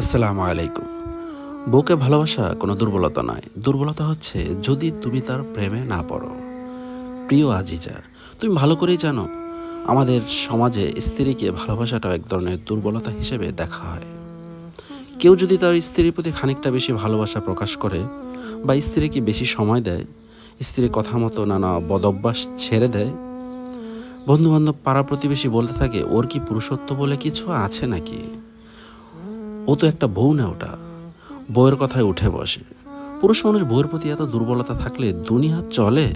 আসসালামু আলাইকুম। বউকে ভালোবাসা কোনো দুর্বলতা নয়। দুর্বলতা হচ্ছে যদি তুমি তার প্রেমে না পড়ো। প্রিয় আজিজা, তুমি ভালো করেই জানো, আমাদের সমাজে স্ত্রীকে ভালোবাসাটাও এক ধরনের দুর্বলতা হিসেবে দেখা হয়। কেউ যদি তার স্ত্রীর প্রতি খানিকটা বেশি ভালোবাসা প্রকাশ করে বা স্ত্রীকে বেশি সময় দেয়, স্ত্রীর কথা মতো নানা বদভ্যাস ছেড়ে দেয়, বন্ধুবান্ধব পাড়া প্রতিবেশী বলতে থাকে, ওর কি পুরুষত্ব বলে কিছু আছে নাকি? ও তো একটা বউ না ওটা। বউয়ের কথায় উঠে বসে। পুরুষ মানুষ বউয়ের প্রতি এত দুর্বলতা থাকলে দুনিয়া চলে?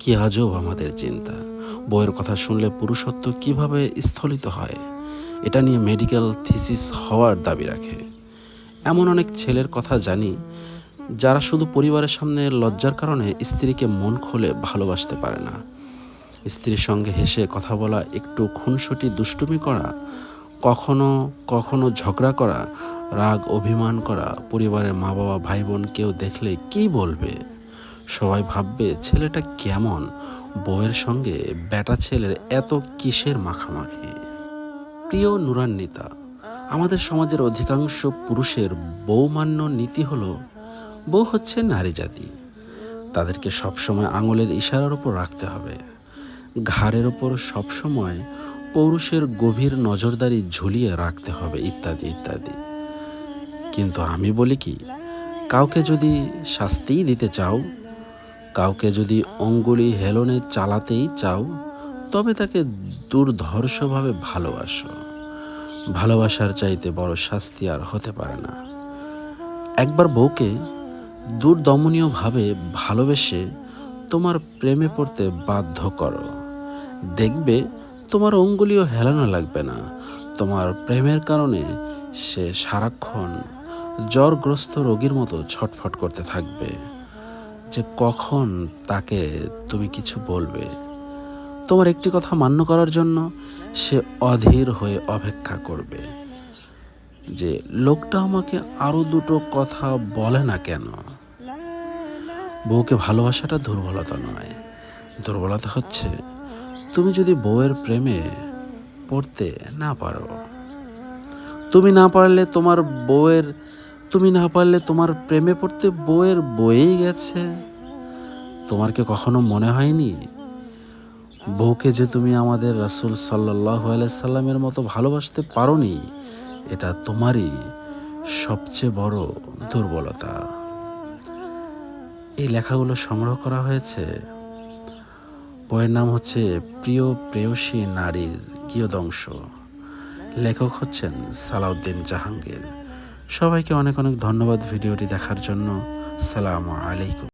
কি আজব আমাদের চিন্তা। বউয়ের কথা শুনলে পুরুষত্ব কীভাবে স্থলিত হয়? এটা নিয়ে মেডিকেল থিসিস হওয়ার দাবি রাখে। এমন অনেক ছেলের কথা জানি, যারা শুধু পরিবারের সামনে লজ্জার কারণে স্ত্রীকে মন খুলে ভালোবাসতে পারে না। স্ত্রীর সঙ্গে হেসে কথা বলা, একটু খুনসুটি, দুষ্টুমি করা কখনো কখনো ঝগড়া করা, রাগ, অভিমান করা পরিবারের মা বাবা ভাই বোন কেউ দেখলে কী বলবে? সবাই ভাববে, ছেলেটা কেমন? বউয়ের সঙ্গে বেটা ছেলের এত কিসের মাখামাখি? প্রিয় নুরান্বিতা, আমাদের সমাজের অধিকাংশ পুরুষের বৌমান্য নীতি হলো, বউ হচ্ছে নারী জাতি। তাদেরকে সবসময় আঙুলের ইশারার উপর রাখতে হবে। ঘাড়ের ওপর সবসময় পৌরুষের গভীর নজরদারি ঝুলিয়ে রাখতে হবে, ইত্যাদি ইত্যাদি। কিন্তু আমি বলি কি, কাউকে যদি শাস্তিই দিতে চাও, কাউকে যদি অঙ্গুলি হেলনে চালাতেই চাও, তবে তাকে দুর্ধর্ষভাবে ভালোবাসো। ভালোবাসার চাইতে বড় শাস্তি আর হতে পারে না। একবার বউকে দুর্দমনীয়ভাবে ভালোবেসে তোমার প্রেমে পড়তে বাধ্য করো। দেখবে তোমার অঙ্গুলিও হেলানো লাগবে না। তোমার প্রেমের কারণে সে সারাক্ষণ জ্বরগ্রস্ত রোগীর মতো ছটফট করতে থাকবে। যে কখন তাকে তুমি কিছু বলবে? তোমার একটি কথা মান্য করার জন্য সে অধীর হয়ে অপেক্ষা করবে। যে লোকটা আমাকে আরও দুটো কথা বলে না কেন? বউকে ভালোবাসাটা দুর্বলতা নয়। দুর্বলতা হচ্ছে তুমি যদি বউয়ের প্রেমে পড়তে না পারো, তুমি না পারলে তোমার বউয়ের, তুমি না পারলে তোমার প্রেমে পড়তে বউয়ের বয়েই গেছে। তোমার কি কখনো মনে হয়নি? বউকে যে তুমি আমাদের রাসুল সাল্লাহ সাল্লামের মতো ভালোবাসতে পারোনি, এটা তোমারই সবচেয়ে বড় দুর্বলতা। এই লেখাগুলো সংগ্রহ করা হয়েছে বইয়ের নাম হচ্ছে প্রিয় প্রেয়সী নারীর কিয়দংশ। লেখক হচ্ছেন সালাউদ্দিন জাহাঙ্গীর। সবাইকে অনেক অনেক ধন্যবাদ ভিডিওটি দেখার জন্য। সালাম আলাইকুম।